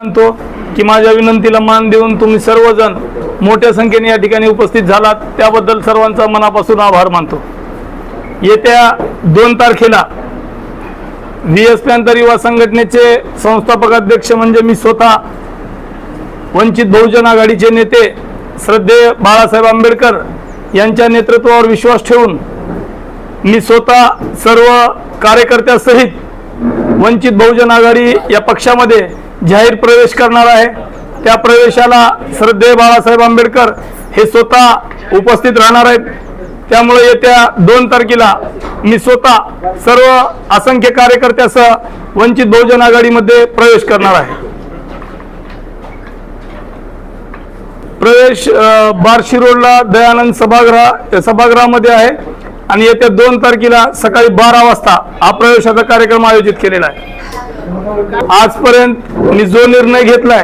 मानतो की माझ्या विनंतीला मान देऊन तुम्ही सर्वजण मोठ्या संख्येने या ठिकाणी उपस्थित झालात. त्याबद्दल सर्वांचा मनापासून आभार मानतो. येत्या दोन तारखेला व्ही एस पॅन्थर युवा संघटनेचे संस्थापक अध्यक्ष म्हणजे मी स्वतः वंचित बहुजन आघाडीचे नेते श्रद्धेय बाळासाहेब आंबेडकर यांच्या नेतृत्वावर विश्वास ठेवून मी स्वतः सर्व कार्यकर्त्यासहित वंचित बहुजन आघाडी या पक्षामध्ये जाहीर प्रवेश करणार आहे. त्या प्रवेशाला श्रद्धेय बाळासाहेब आंबेडकर हे स्वतः उपस्थित राहणार आहेत. त्यामुळे येत्या दोन तारखेला मी स्वतः सर्व असंख्य कार्यकर्त्यासह वंचित बहुजन आघाडीमध्ये प्रवेश करणार आहे. प्रवेश बार्शी रोडला दयानंद सभागृह सभागृहामध्ये आहे. आणि येत्या दोन तारखेला सकाळी बारा वाजता हा प्रवेशाचा कार्यक्रम आयोजित केलेला आहे. आजपर्यंत मी जो निर्णय घेतलाय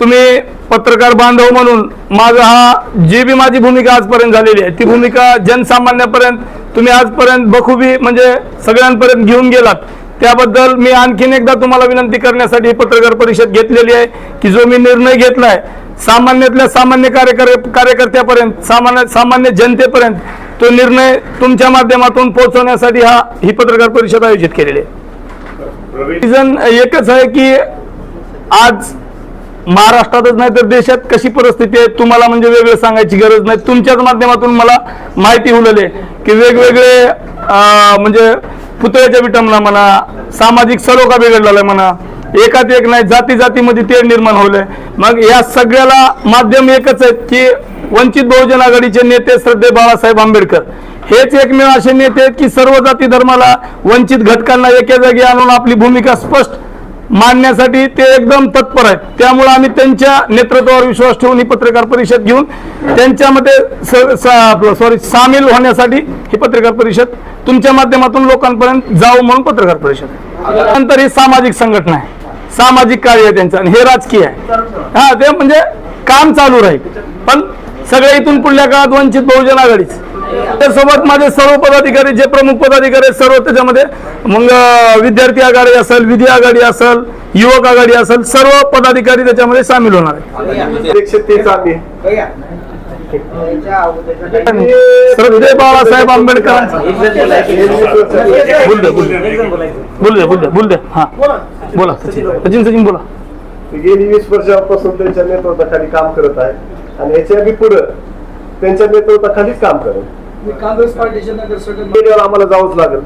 तुम्ही पत्रकार बांधव म्हणून माझा हा जी बी माझी भूमिका आजपर्यंत झालेली आहे ती भूमिका जनसामान्यापर्यंत तुम्ही आजपर्यंत बखुबी म्हणजे सगळ्यांपर्यंत घेऊन गेलात. त्याबद्दल मी आणखीन एकदा तुम्हाला विनंती करण्यासाठी ही पत्रकार परिषद घेतलेली आहे की जो मी निर्णय घेतलाय सामान्यातल्या सामान्य कार्यकर कार्यकर्त्यापर्यंत सामान्य सामान्य जनतेपर्यंत तो निर्णय तुमच्या माध्यमातून पोहोचवण्यासाठी हा ही पत्रकार परिषद आयोजित केलेली आहे. रिझन एकच आहे की आज महाराष्ट्रातच नाही तर देशात कशी परिस्थिती आहे तुम्हाला म्हणजे वेगळं सांगायची गरज नाही. तुमच्याच माध्यमातून मला माहिती उलले की वेगवेगळे म्हणजे पुतळ्याच्या विटमला म्हणा सामाजिक सलोखा बिघडलेला आहे म्हणा एकात एक नाही जाती जातीमध्ये तेढ निर्माण होलंय. मग या सगळ्याला माध्यम एकच आहे की वंचित बहुजन आघाडीचे नेते श्रद्धे बाळासाहेब आंबेडकर. हेच एकमेव असे नेते आहेत की सर्व जाती धर्माला वंचित घटकांना एका जागी आणून आपली भूमिका स्पष्ट मांडण्यासाठी ते एकदम तत्पर आहेत. त्यामुळे आम्ही त्यांच्या नेतृत्वावर विश्वास ठेवून ही पत्रकार परिषद घेऊन त्यांच्यामध्ये सॉरी सामील होण्यासाठी ही पत्रकार परिषद तुमच्या माध्यमातून लोकांपर्यंत जाऊ म्हणून पत्रकार परिषद. नंतर ही सामाजिक संघटना आहे. सामाजिक कार्य आहे त्यांचं आणि हे राजकीय आहे. हा ते म्हणजे काम चालू राहील. पण सगळ्या इथून पुढल्या काळात वंचित बहुजन आघाडीच. त्यासोबत माझे सर्व पदाधिकारी जे प्रमुख पदाधिकारी आहेत, सर्व त्याच्यामध्ये मग विद्यार्थी आघाडी असेल विधी आघाडी असेल युवक आघाडी असेल सर्व पदाधिकारी त्याच्यामध्ये सामील होणार आहेत. एकशे श्रद्धे बाळासाहेब आंबेडकरांचा. बोल दे बोल दे. बोल दे बोल दे बोल दे. हा. बोला सचिन. सचिन सचिन बोला. गेली वीस वर्षापासून त्यांच्या नेतृत्वाखाली काम करत आहे आणि याच्या पुढं त्यांच्या नेतृत्वाखालीच काम करत काँग्रेस नगरसेवक आम्हाला जावंच लागेल.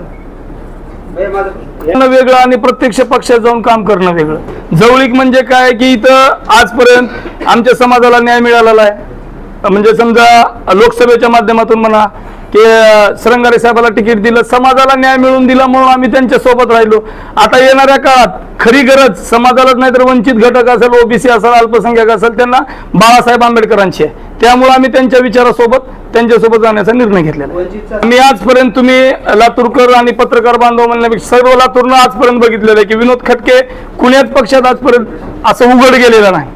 करणं वेगळं आणि प्रत्यक्ष पक्षात जाऊन काम करणं वेगळं. जवळीक म्हणजे काय की इथं आजपर्यंत आमच्या समाजाला न्याय मिळालेला आहे. म्हणजे समजा लोकसभेच्या माध्यमातून म्हणा की अं, श्रंगारे साहेबाला तिकीट दिलं समाजाला न्याय मिळवून दिला म्हणून आम्ही त्यांच्यासोबत राहिलो. आता येणाऱ्या काळात खरी गरज समाजालाच नाही तर वंचित घटक असेल ओबीसी असेल अल्पसंख्याक असेल त्यांना बाळासाहेब आंबेडकरांची आहे. त्यामुळे आम्ही त्यांच्या विचारासोबत त्यांच्यासोबत जाण्याचा निर्णय घेतलेला आहे. मी आजपर्यंत तुम्ही लातूरकर आणि पत्रकार बांधव म्हणण्यापेक्षा सर्व लातूरनं आजपर्यंत बघितलेलं आहे की विनोद खटके कुण्याच पक्षात आजपर्यंत असं उघड गेलेलं नाही.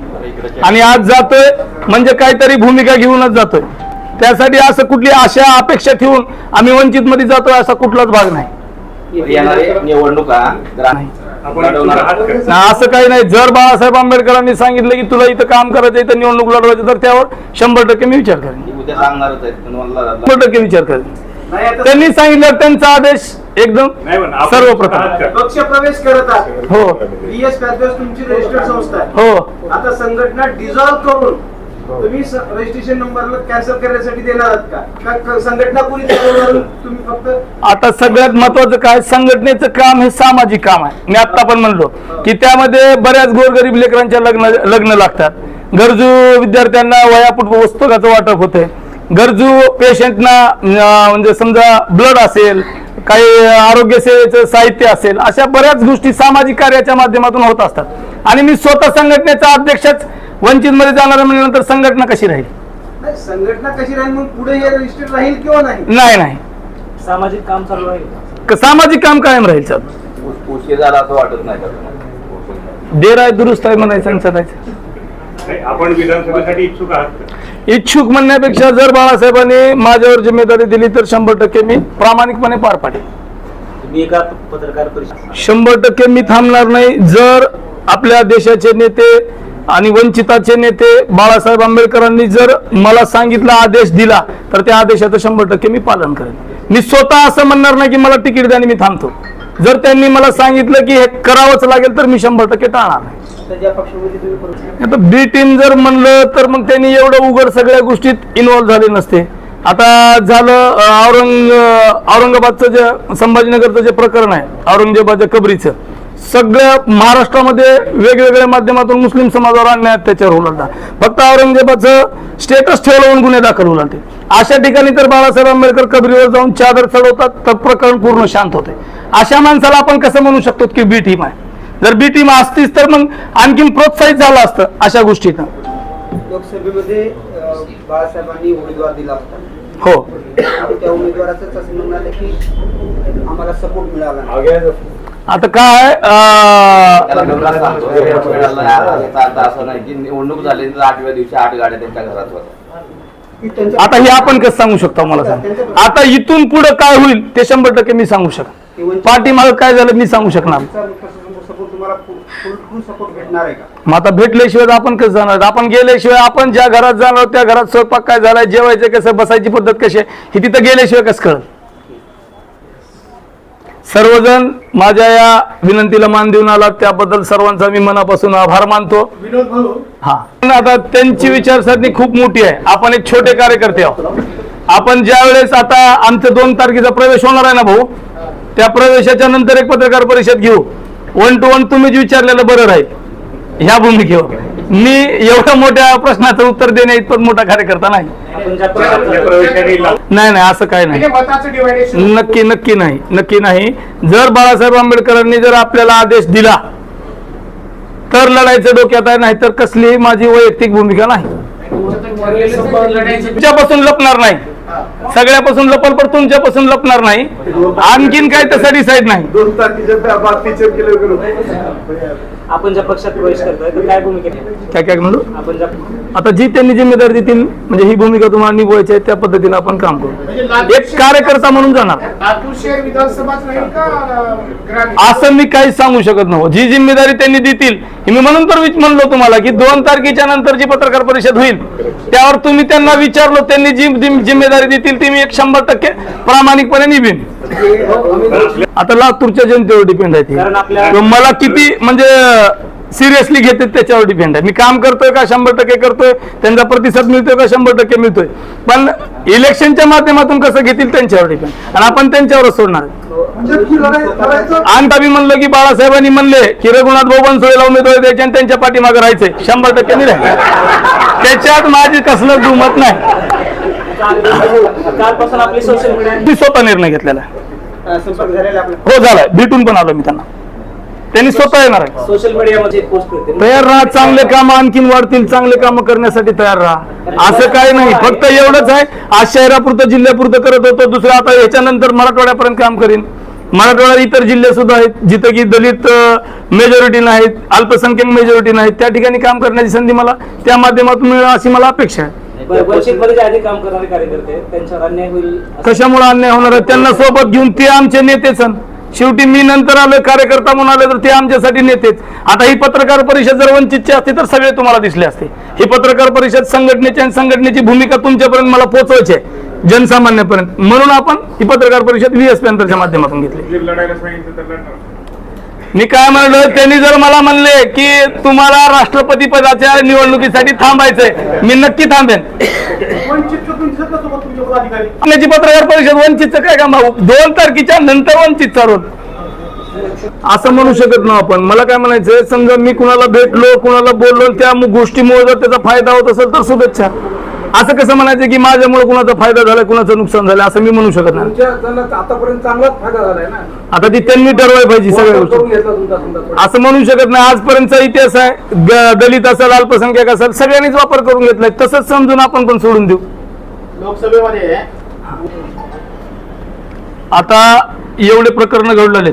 आणि आज जातोय म्हणजे काहीतरी भूमिका घेऊनच जातोय. त्यासाठी असं कुठली आशा अपेक्षा ठेवून आम्ही वंचित मध्ये जातोय असा कुठलाच भाग नाही. येणारे निवडणुका असं काही नाही. जर बाळासाहेब आंबेडकरांनी सांगितलं की तुला इथं काम करायचं इथं निवडणूक लढवायचं तर त्यावर शंभर टक्के मी विचार करेन. शंभर टक्के विचार करेन. त्यांनी सांगितलं त्यांचा आदेश एकदम सर्वप्रथम? पक्ष प्रवेश करत आहे. हो. हो. आता संघटना डिझॉल्व्ह करून तुम्ही रजिस्ट्रेशन नंबरला कॅन्सल करण्यासाठी देणार आहात का? संघटना पुरी चालवणार तुम्ही फक्त आता सगळ्यात महत्वाचं काय? संघटनेचं काम हे सामाजिक काम आहे. मी आता पण म्हणलो की त्यामध्ये बऱ्याच गोरगरीब लेकरांच्या लग्न लग्न लागतात. गरजू विद्यार्थ्यांना वयापूट पुस्तकाचं वाटप होते गरजू पेशंटना म्हणजे समजा ब्लड असेल काही आरोग्य सेवेचं साहित्य असेल अशा बऱ्याच गोष्टी सामाजिक कार्याच्या माध्यमातून होत असतात. आणि मी स्वतः संघटनेचा अध्यक्षच वंचित मध्ये जाणार म्हणल्यानंतर संघटना कशी राहील? नाही, संघटना कशी राहील? मग पुढे हे रजिस्टर्ड राहील किंवा नाही? नाही नाही. सामाजिक काम चालू राहील क- सामाजिक काम कायम राहील सर उश- उशीर झाला असं वाटत नाही का तुम्हाला? देर आहे दुरुस्त आहे म्हणायचं नाही, आपण विधानसभेसाठी इच्छुक आहात? इच्छुक म्हणण्यापेक्षा जर बाळासाहेबांनी माझ्यावर जिम्मेदारी दिली तर शंभर टक्के मी प्रामाणिकपणे पार पाडेल. तुम्ही एका पत्रकार परिषद शंभर टक्के मी थांबणार नाही. जर आपल्या देशाचे नेते आणि वंचिताचे नेते बाळासाहेब आंबेडकरांनी जर मला सांगितला आदेश दिला तर त्या आदेशाचं शंभर टक्के मी पालन करेन. मी स्वतः असं म्हणणार नाही की मला तिकीट द्या आणि मी थांबतो. जर त्यांनी मला सांगितलं की हे करावंच लागेल तर मी शंभर टक्के टाळणार नाही. आता बी टीम जर म्हणलं तर मग त्यांनी एवढं उघड सगळ्या गोष्टीत इन्व्हॉल्व्ह झाले नसते. आता झालं औरंग औरंगाबादचं जे संभाजीनगरचं जे प्रकरण आहे औरंगजेबाच्या कबरीचं. सगळ्या महाराष्ट्रामध्ये वेगवेगळ्या माध्यमातून मुस्लिम समाजावर अन्याय अत्याचार होऊ लागला. फक्त औरंगजेबाचं स्टेटस ठेवलं म्हणून गुन्हे दाखल होऊ लागले. अशा ठिकाणी तर बाळासाहेब आंबेडकर कबरीवर जाऊन चादर चढवतात तर प्रकरण पूर्ण शांत होते. अशा माणसाला आपण कसं म्हणू शकतो की बी टीम आहे? जर बी टीम असतीच तर मग आणखीन प्रोत्साहित झालं असतं अशा गोष्टीनं. लोकसभेमध्ये बाळासाहेबांनी उमेदवार दिला होता. हो. त्या उमेदवाराचं असं म्हणाले की आम्हाला सपोर्ट मिळाला. आता काय निवडणूक झाली आठव्या दिवशी आठ गाड्या त्यांच्या घरात होत्या. आता हे आपण कसं सांगू शकतो मला सांग? आता इथून पुढे काय होईल ते शंभर टक्के मी सांगू शकतो पाठीमागं काय झालं मी सांगू शकणार मग आता भेटल्याशिवाय आपण कसं जाणार? आपण गेल्याशिवाय आपण ज्या घरात जाणार त्या घरात स्वयंपाक काय झालाय जेवायचं कसं बसायची पद्धत कशी आहे ही तिथं गेल्याशिवाय कसं कळत सर्वजण माझ्या या विनंतीला मान देऊन आला त्याबद्दल सर्वांचा मी मनापासून आभार मानतो. हा. आता त्यांची विचारसरणी खूप मोठी आहे. आपण एक छोटे कार्यकर्ते आहोत. आपण ज्या वेळेस आता आमचं दोन तारखेचा प्रवेश होणार आहे ना भाऊ त्या प्रवेशाच्या नंतर एक पत्रकार परिषद घेऊ. वन टू वन तुम्हीच विचारलेलं बरं राहील. ह्या भूमिकेवर. मी एवढ्या मोठ्या प्रश्नाचं उत्तर देण्या इतपत मोठा कार्यकर्ता नाही. नाही नाही असं काय नाही. नक्की नक्की नाही नक्की नाही. जर बाळासाहेब आंबेडकरांनी जर आपल्याला आदेश दिला तर लढायचं डोक्यात आहे नाही तर कसलीही माझी वैयक्तिक भूमिका नाही. तुमच्यापासून लपणार नाही. सगळ्यापासून लपल पण तुमच्यापासून लपणार नाही. आणखीन काय तसं डिसाईड नाही. आपण ज्या पक्षात प्रवेश करतोय तर काय भूमिका? काय काय म्हणलो आपण ज्या आता जी त्यांनी जिम्मेदारी देतील म्हणजे ही भूमिका तुम्हाला निभवायची आहे त्या पद्धतीने आपण काम करू. एक कार्यकर्ता म्हणून जाणार. असं मी काहीच सांगू शकत नव्हतो जी जिम्मेदारी त्यांनी देतील ही मी म्हणून तर विच- म्हणलो तुम्हाला की दोन तारखेच्या नंतर जी पत्रकार परिषद होईल त्यावर तुम्ही त्यांना विचारलो त्यांनी जी जिम- जिम्मेदारी देतील ती मी एक शंभर टक्के प्रामाणिकपणे निभीन. आता लातूरच्या जनतेवर डिपेंड आहे ते. मला किती म्हणजे सिरियसली घेते त्याच्यावर डिपेंड आहे. मी काम करतोय का शंभर टक्के करतोय? त्यांचा प्रतिसाद मिळतोय का शंभर टक्के मिळतोय? पण इलेक्शनच्या माध्यमातून कसं घेतील त्यांच्यावर डिपेंड आणि आपण त्यांच्यावरच सोडणार आम्ही म्हणलं की बाळासाहेबांनी म्हणले की रघुनाथ भाऊ बनसोडेला उमेदवारी द्यायचे आणि त्यांच्या पाठीमागे राहायचे शंभर टक्के राहील. त्याच्यात माझी कसलं दुमत नाही. मी स्वतः निर्णय घेतलेला हो झालाय. भेटून पण आलो मी त्यांना. त्यांनी स्वतः येणार आहे. सोशल मीडियामध्ये तयार राहा चांगले काम आणखीन वाढतील चांगले काम करण्यासाठी तयार राहा. असं काही नाही. फक्त एवढंच आहे आज शहरापुरतं जिल्ह्यापुरतं करत होतो दुसरं आता ह्याच्यानंतर मराठवाड्यापर्यंत काम करीन. मराठवाड्यात इतर जिल्हे सुद्धा आहेत जिथं की दलित मेजॉरिटी नाहीत अल्पसंख्याक मेजॉरिटी नाहीत. त्या ठिकाणी काम करण्याची संधी मला त्या माध्यमातून मिळेल अशी मला अपेक्षा आहे. वंचित मध्ये जे आधी काम करणारे कार्यकर्ते आहेत, त्यांच्यावर अन्याय होईल असं- कशामुळे अन्याय होणार आहे? त्यांना सोबत घेऊन ते आमचे नेतेच. शेवटी मी नंतर आलो कार्यकर्ता म्हणून आलो तर ते आमच्यासाठी नेतेच आता ही पत्रकार परिषद जर वंचितची असते तर सगळे तुम्हाला दिसले असते. ही पत्रकार परिषद संघटनेची आणि संघटनेची भूमिका तुमच्यापर्यंत मला पोहोचवायची आहे जनसामान्यापर्यंत. म्हणून आपण ही पत्रकार परिषद व्हीएस पॅन्थरच्या माध्यमातून घेतली. लढायला सांगितलं तर लढणार. मी काय म्हणलो त्यांनी जर मला म्हणले की तुम्हाला राष्ट्रपती पदाच्या निवडणुकीसाठी थांबायचंय मी नक्की थांबेन. आपल्याची पत्रकार परिषद वंचितचं काय काम भाऊ दोन तारखेच्या नंतर वंचित चालवत असं म्हणू शकत ना आपण. मला काय म्हणायचं समजा मी कुणाला भेटलो कुणाला बोललो त्या गोष्टीमुळे जर त्याचा फायदा होत असेल तर शुभेच्छा. असं कसं म्हणायचं की माझ्यामुळे कुणाचा फायदा झाला कुणाचं नुकसान झालं असं मी म्हणू शकत नाही. आतापर्यंत चांगलाच फायदा झालाय ना? आता ती त्यांनी ठरवायला पाहिजे सगळ्या गोष्टी. समजा असं म्हणू शकत नाही. आजपर्यंतचा इतिहास आहे. दलित असेल अल्पसंख्याक असेल सगळ्यांनीच वापर करून घेतलाय. तसंच समजून आपण पण सोडून देऊ. लोकसभेमध्ये आता एवढे प्रकरण घडलेले.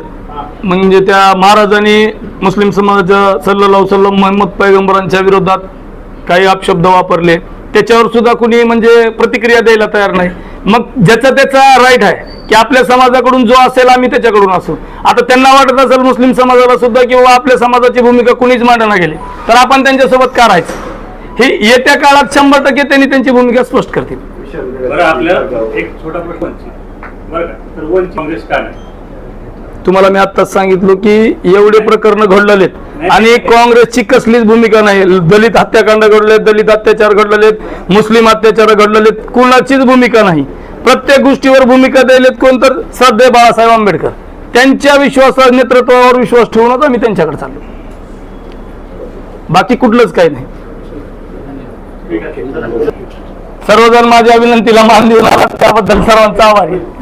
म्हणजे त्या महाराजांनी मुस्लिम समाजाच्या सल्लल्लाहु सल्लम मोहम्मद पैगंबरांच्या विरोधात काही अपशब्द वापरले. त्याच्यावर सुद्धा कुणी म्हणजे प्रतिक्रिया द्यायला तयार नाही. मग ज्याचा त्याचा राईट आहे की आपल्या समाजाकडून जो असेल आम्ही त्याच्याकडून असू. आता त्यांना वाटत असेल मुस्लिम समाजाला सुद्धा किंवा आपल्या समाजाची भूमिका कुणीच मांडना गेली. तर आपण त्यांच्यासोबत का राहायचं? हे येत्या काळात शंभर टक्के त्यांनी त्यांची भूमिका स्पष्ट करतील. आपल्या एक छोटा प्रश्न बरं का? तर काँग्रेस का नाही? तुम्हाला मी आत्ताच सांगितलं की एवढे प्रकरण घडलेत आणि काँग्रेसची कसलीच भूमिका नाही. दलित हत्याकांड घडलेत दलित अत्याचार घडलेत मुस्लिम अत्याचार घडलेत कुणाचीच भूमिका नाही. प्रत्येक गोष्टीवर भूमिका द्यायलेत कोण तर? श्रद्धे बाळासाहेब आंबेडकर. त्यांच्या विश्वासा नेतृत्वावर विश्वास ठेवूनच आम्ही त्यांच्याकडे चाललो. बाकी कुठलंच काही नाही. सर्वजण माझ्या विनंतीला मान देऊन त्याबद्दल सर्वांचा आभारी आहे.